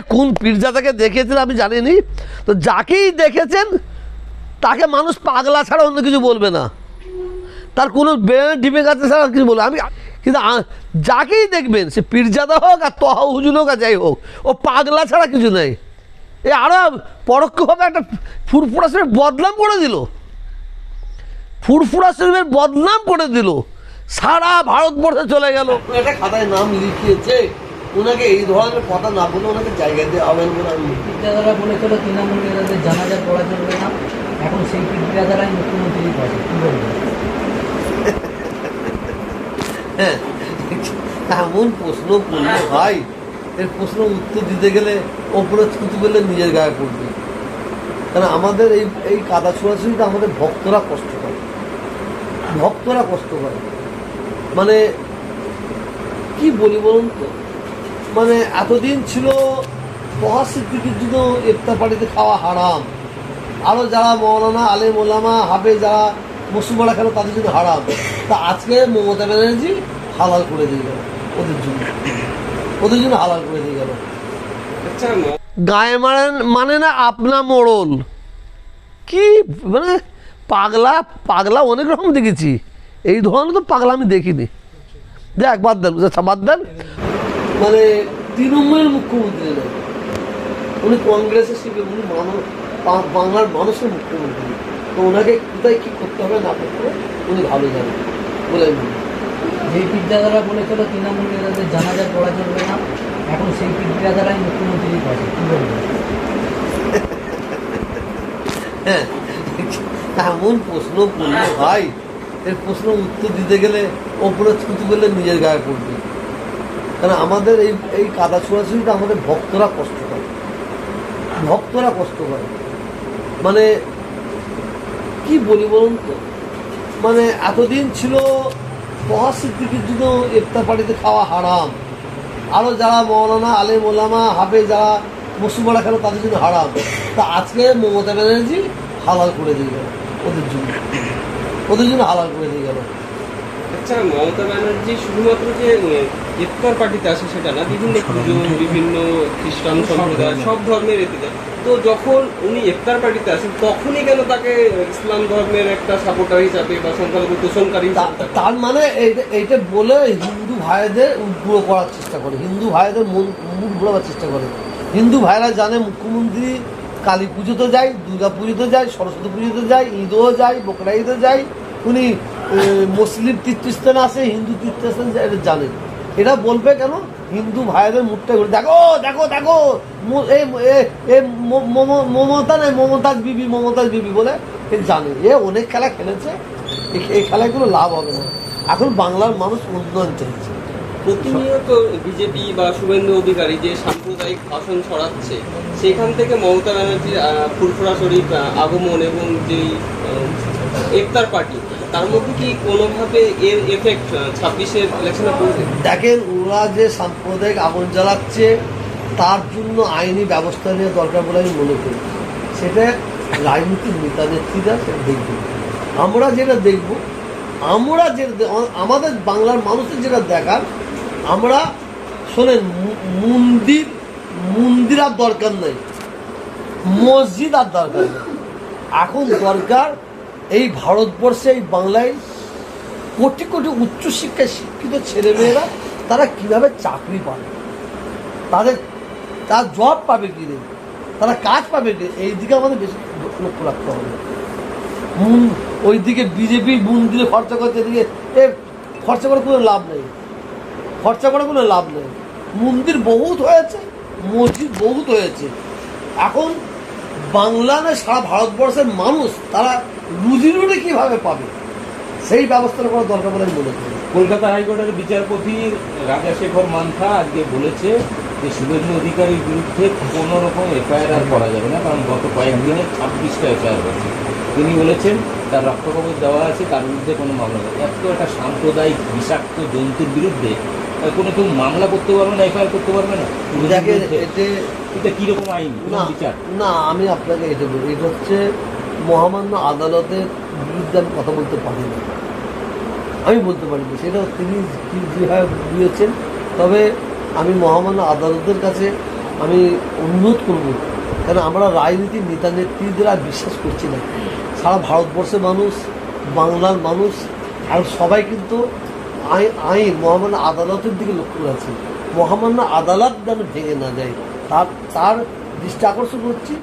কোন পীরজাদাকে দেখেছেন আমি জানিনি? তো যাকেই দেখেছেন, তাকে মানুষ পাগলা ছাড়া অন্য কিছু বলবে না। তার কোনো ব্রেন ডিপে গাছে ছাড়া কিছু বলবে আমি কিন্তু যাকেই দেখবেন, সে পীরজাদা হোক আর তহা হুজুর হোক আর যাই হোক, ও পাগলা ছাড়া কিছু নেই। এ আরও পরোক্ষভাবে একটা ফুরফুরা শরীফ বদনাম করে দিল। ফুরফুরা শরীফের বদনাম করে দিল। সারা ভারতবর্ষে চলে গেল। একটা খাতায় নাম লিখিয়েছে ওনাকে এই ধরনের কথা না বলে ওনাকে জায়গা দিয়ে হবেন বলে আমি পিঠরাজারা বলেছিল তৃণমূল নেতাদের জানাজা পড়া চলবে না এখন সেই পিঠরাজারাই মুখ্যমন্ত্রীর পাশে কি বলবেন? হ্যাঁ এমন প্রশ্ন করলে ভাই এর প্রশ্ন উত্তর দিতে গেলে ওপরে থুতু পেলে নিজের গায়ে পড়বে। কারণ আমাদের এই এই কাদা ছোড়াছুড়িটা আমাদের ভক্তরা কষ্ট পায়। ভক্তরা কষ্ট করে মানে কি বলি বলুন তো? মানে এতদিন ছিল মহা সিদ্দিকির জন্য ইফতার পার্টিতে খাওয়া হারাম। আরও যারা মৌলানা আলেম ওলামা হাবে যারা মুসলমানরা খেলো তাদের জন্য হারাম। তা আজকে মমতা ব্যানার্জি হালাল করে দিয়ে গেল ওদের জন্য। ওদের জন্য হালাল করে দিয়ে গেল। আচ্ছা গায়ে মারেন মানে না আপনা মোড়ল। কি মানে পাগলা পাগলা অনেক রকম দেখেছি। এই ধরনের তো পাগলা আমি দেখিনি। দেখ বাদ দেন আচ্ছা, বাদ দেন। মানে তৃণমূলের মুখ্যমন্ত্রী উনি কংগ্রেসের শিবির উনি মানুষ বাংলার মানুষের মুখ্যমন্ত্রী। তো ওনাকে কোথায় কী করতে হবে না করতে হবে, উনি ভালো জানেন। বলে। যেই পিঠরাজারা বলেছিল তৃণমূল নেতাদের জানাজা পড়া চলবে না, এখন সেই পিঠরাজারাই মুখ্যমন্ত্রী পাশে হ্যাঁ এমন প্রশ্ন করলে ভাই, এর প্রশ্ন উত্তর দিতে গেলে ওপরে থুতু পেলে নিজের গায়ে পড়বে। কারণ আমাদের এই এই কাদা ছোড়াছুড়িটা আমাদের ভক্তরা কষ্ট পায় ভক্তরা কষ্ট পায় মানে কি বলি বলুন তো? মানে এতদিন ছিল মহা সিদ্দিকির জন্য ইফতার পার্টিতে খাওয়া হারাম। আরও যারা মৌলানা, আলেম, ওলামা হাবে যারা মুসলমানরা খেলো, তাদের জন্য হারাম। তা আজকে মমতা ব্যানার্জি হালাল করে দিয়ে গেল। ওদের জন্য। ওদের জন্য হালাল করে দিয়ে গেল। আচ্ছা মমতা ব্যানার্জি শুধুমাত্র যে ইফতার পার্টিতে আসে সেটা না বিভিন্ন পুজো বিভিন্ন খ্রিস্টান সম্প্রদায় সব ধর্মের এতে তো যখন উনি ইফতার পার্টিতে আসেন তখনই কেন তাকে ইসলাম ধর্মের একটা সাপোর্টার হিসাবে বা সংখ্যালঘু তোষণকারী তার মানে এইটা- এইটা বলে হিন্দু ভাইদের উগ্র করার চেষ্টা করে। হিন্দু ভাইদের মন মুখ ঘোরাবার চেষ্টা করে। হিন্দু ভাইরা জানে মুখ্যমন্ত্রী কালী পুজোতে যায় দুর্গা পুজোতে যায় সরস্বতী পুজোতে যায় ঈদও যায় বকরা ঈদও যায়। উনি মুসলিম তীর্থস্থান আছে, হিন্দু তীর্থস্থান এটা জানেন এটা বলবে কেন? হিন্দু ভাইদের মুখটা ঘুরে, দেখো দেখো দেখো মমতা নেই মমতাজ বিবি মমতাজ বিবি বলে জানে। এ অনেক খেলা খেলেছে এই- খেলায় খেলাগুলো লাভ হবে না। এখন বাংলার মানুষ উন্নয়ন চাইছে। প্রতিনিয়ত বিজেপি বা শুভেন্দু অধিকারী যে সাম্প্রদায়িক ভাষণ ছড়াচ্ছে, সেখান থেকে মমতা ব্যানার্জির ফুরফুরা শরীফ আগমন এবং যে ইফতার পার্টি, তার মধ্যে কি কোনোভাবে এর এফেক্ট ছাব্বিশের ইলেকশনে পড়বে? দেখেন, ওরা যে সাম্প্রদায়িক আগুন জ্বালাচ্ছে, তার জন্য আইনি ব্যবস্থা নেওয়া দরকার বলে আমি মনে করি। সেটা রাজনীতির নেতা নেত্রীরা সেটা দেখবে। আমরা যেটা দেখব, আমরা যেটা আমাদের বাংলার মানুষের যেটা দেখার আমরা, শোনেন মন্দির মন্দির আর দরকার নেই। মসজিদ আর দরকার নেই। এখন দরকার এই ভারতবর্ষে, এই বাংলায় কোটি কোটি উচ্চশিক্ষায় শিক্ষিত ছেলেমেয়েরা তারা কীভাবে চাকরি পাবে? তাদের, তার জব পাবে কি রে? তারা কাজ পাবে কি? এই দিকে আমাদের বেশি লক্ষ্য রাখতে হবে। মুন ওইদিকে বিজেপি মন্দিরে খরচা করছে এদিকে এ খরচা করে কোনো লাভ নেই। খরচা করে কোনো লাভ নেই। মন্দির বহুত হয়েছে, মসজিদ বহুত হয়েছে। এখন বাংলা না সারা ভারতবর্ষের মানুষ তারা রুজি রুটি কীভাবে পাবে? সেই ব্যবস্থাটা করা দরকার বলে আমি মনে করি। কলকাতা হাইকোর্টের বিচারপতি রাজাশেখর মান্থা আজকে বলেছে যে শুভেন্দু অধিকারীর বিরুদ্ধে কোনো রকম এফআইআর আর করা যাবে না, কারণ গত কয়েকদিনে ছাব্বিশটা এফআইআর হয়েছে। তিনি বলেছেন, তার রক্তকবচ দেওয়া আছে, তার বিরুদ্ধে কোনো মামলা নেই। এত একটা সাম্প্রদায়িক, বিষাক্ত জন্তুর বিরুদ্ধে কোনো কেউ মামলা করতে পারবে না এফআইআর করতে পারবে না। দেখেন এতে এটা কীরকম আইন? বিচার? না আমি আপনাকে এটা বলি এটা হচ্ছে মহামান্য আদালতের বিরুদ্ধে আমি কথা বলতে পারি না। আমি বলতে পারি না সেটা তিনি যেভাবে বুঝিয়েছেন তবে আমি মহামান্য আদালতের কাছে আমি অনুরোধ করব কেন আমরা রাজনীতির নেতা নেত্রীদের আর বিশ্বাস করছি না। সারা ভারতবর্ষের মানুষ বাংলার মানুষ আর সবাই কিন্তু আইন, মহামান্য আদালতের দিকে লক্ষ্য রাখছে। মহামান্য আদালত যেন ভেঙে না যায়। তার তার দৃষ্টি আকর্ষণ করছি।